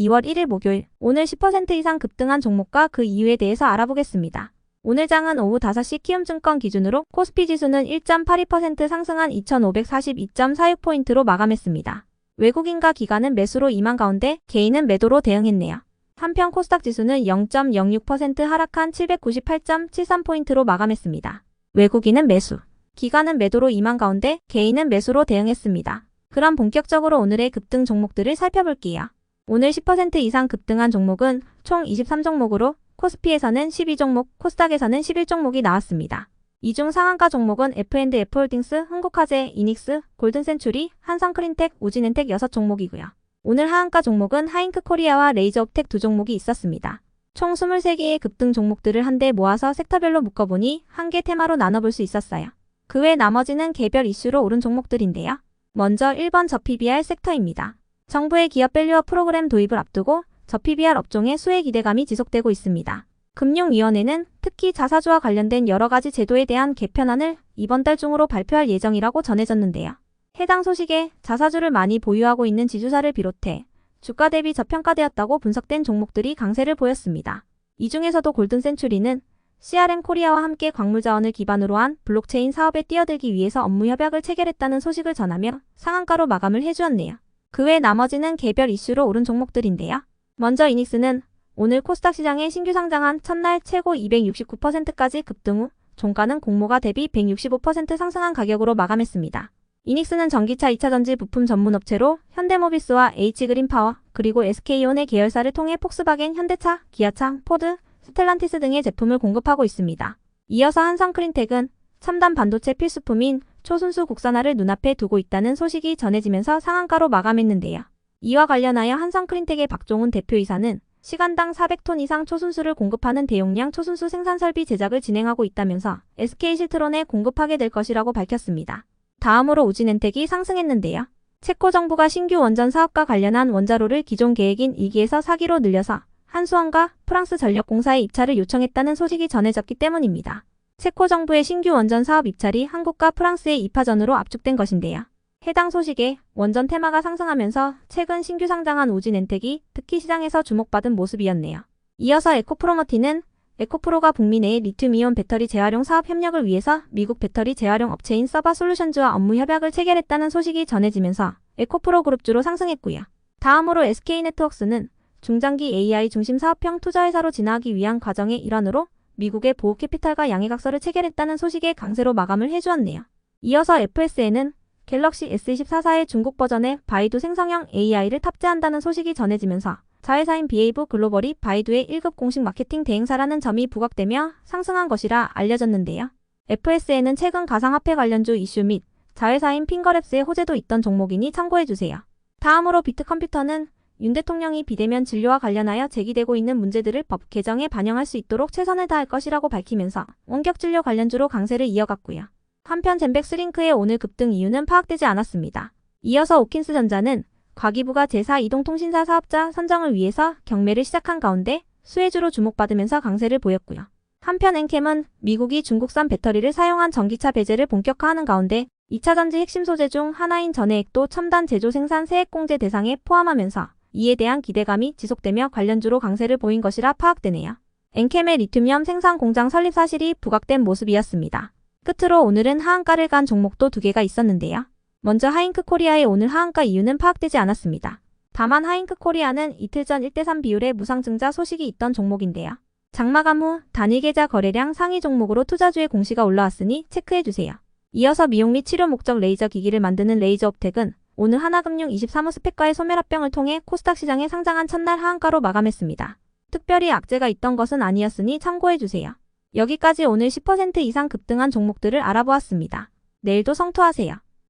2월 1일 목요일 오늘 10% 이상 급등한 종목과 그 이유에 대해서 알아보겠습니다. 오늘 장은 오후 5시 키움증권 기준으로 코스피 지수는 1.82% 상승한 2542.46포인트로 마감했습니다. 외국인과 기관은 매수로 임한 가운데 개인은 매도로 대응했네요. 한편 코스닥 지수는 0.06% 하락한 798.73포인트로 마감했습니다. 외국인은 매수, 기관은 매도로 임한 가운데 개인은 매수로 대응했습니다. 그럼 본격적으로 오늘의 급등 종목들을 살펴볼게요. 오늘 10% 이상 급등한 종목은 총 23종목으로 코스피에서는 12종목, 코스닥에서는 11종목이 나왔습니다. 이 중 상한가 종목은 F&F홀딩스, 흥국화재, 이닉스, 골든센츄리, 한성크린텍, 우진엔텍 6종목이고요. 오늘 하한가 종목은 하잉크코리아와 레이저업텍 두 종목이 있었습니다. 총 23개의 급등 종목들을 한데 모아서 섹터별로 묶어보니 한 개 테마로 나눠볼 수 있었어요. 그 외 나머지는 개별 이슈로 오른 종목들인데요. 먼저 1번 저 PBR 섹터입니다. 정부의 기업 밸류업 프로그램 도입을 앞두고 저 PBR 업종의 수혜 기대감이 지속되고 있습니다. 금융위원회는 특히 자사주와 관련된 여러 가지 제도에 대한 개편안을 이번 달 중으로 발표할 예정이라고 전해졌는데요. 해당 소식에 자사주를 많이 보유하고 있는 지주사를 비롯해 주가 대비 저평가되었다고 분석된 종목들이 강세를 보였습니다. 이 중에서도 골든센츄리는 CRM 코리아와 함께 광물 자원을 기반으로 한 블록체인 사업에 뛰어들기 위해서 업무 협약을 체결했다는 소식을 전하며 상한가로 마감을 해주었네요. 그 외 나머지는 개별 이슈로 오른 종목들인데요. 먼저 이닉스는 오늘 코스닥 시장에 신규 상장한 첫날 최고 269%까지 급등 후 종가는 공모가 대비 165% 상승한 가격으로 마감했습니다. 이닉스는 전기차 2차전지 부품 전문 업체로 현대모비스와 H그린파워 그리고 SK온의 계열사를 통해 폭스바겐, 현대차, 기아차, 포드, 스텔란티스 등의 제품을 공급하고 있습니다. 이어서 한성크린텍은 첨단 반도체 필수품인 초순수 국산화를 눈앞에 두고 있다는 소식이 전해지면서 상한가로 마감했는데요. 이와 관련하여 한성크린텍의 박종훈 대표이사는 시간당 400톤 이상 초순수를 공급하는 대용량 초순수 생산 설비 제작을 진행하고 있다면서 SK실트론에 공급하게 될 것이라고 밝혔습니다. 다음으로 우진엔텍이 상승했는데요. 체코 정부가 신규 원전 사업과 관련한 원자로를 기존 계획인 2기에서 4기로 늘려서 한수원과 프랑스 전력공사의 입찰을 요청했다는 소식이 전해졌기 때문입니다. 체코 정부의 신규 원전 사업 입찰이 한국과 프랑스의 입하전으로 압축된 것인데요. 해당 소식에 원전 테마가 상승하면서 최근 신규 상장한 우진엔텍이 특히 시장에서 주목받은 모습이었네요. 이어서 에코프로머티는 에코프로가 북미 내의 리튬이온 배터리 재활용 사업 협력을 위해서 미국 배터리 재활용 업체인 서바 솔루션즈와 업무 협약을 체결했다는 소식이 전해지면서 에코프로 그룹주로 상승했고요. 다음으로 SK네트워크스는 중장기 AI 중심 사업형 투자회사로 진화하기 위한 과정의 일환으로 미국의 보호 캐피탈과 양해각서를 체결했다는 소식에 강세로 마감을 해주었네요. 이어서 FSN은 갤럭시 S24사의 중국 버전의 바이두 생성형 AI를 탑재한다는 소식이 전해지면서 자회사인 비에이브 글로벌이 바이두의 1급 공식 마케팅 대행사라는 점이 부각되며 상승한 것이라 알려졌는데요. FSN은 최근 가상화폐 관련주 이슈 및 자회사인 핑거랩스의 호재도 있던 종목이니 참고해주세요. 다음으로 비트컴퓨터는 윤 대통령이 비대면 진료와 관련하여 제기되고 있는 문제들을 법 개정에 반영할 수 있도록 최선을 다할 것이라고 밝히면서 원격 진료 관련주로 강세를 이어갔고요. 한편 젠백 스링크의 오늘 급등 이유는 파악되지 않았습니다. 이어서 오킨스 전자는 과기부가 제4 이동통신사 사업자 선정을 위해서 경매를 시작한 가운데 수혜주로 주목받으면서 강세를 보였고요. 한편 엔캠은 미국이 중국산 배터리를 사용한 전기차 배제를 본격화하는 가운데 2차 전지 핵심 소재 중 하나인 전해액도 첨단 제조 생산 세액공제 대상에 포함하면서 이에 대한 기대감이 지속되며 관련주로 강세를 보인 것이라 파악되네요. 엔캠의 리튬이엄 생산 공장 설립 사실이 부각된 모습이었습니다. 끝으로 오늘은 하한가를 간 종목도 두 개가 있었는데요. 먼저 하잉크 코리아의 오늘 하한가 이유는 파악되지 않았습니다. 다만 하잉크 코리아는 이틀 전 1대3 비율의 무상증자 소식이 있던 종목인데요. 장마감 후 단일 계좌 거래량 상위 종목으로 투자주의 공시가 올라왔으니 체크해주세요. 이어서 미용 및 치료 목적 레이저 기기를 만드는 레이저업텍은 오늘 하나금융 23호 스펙과의 소멸합병을 통해 코스닥 시장에 상장한 첫날 하한가로 마감했습니다. 특별히 악재가 있던 것은 아니었으니 참고해주세요. 여기까지 오늘 10% 이상 급등한 종목들을 알아보았습니다. 내일도 성투하세요.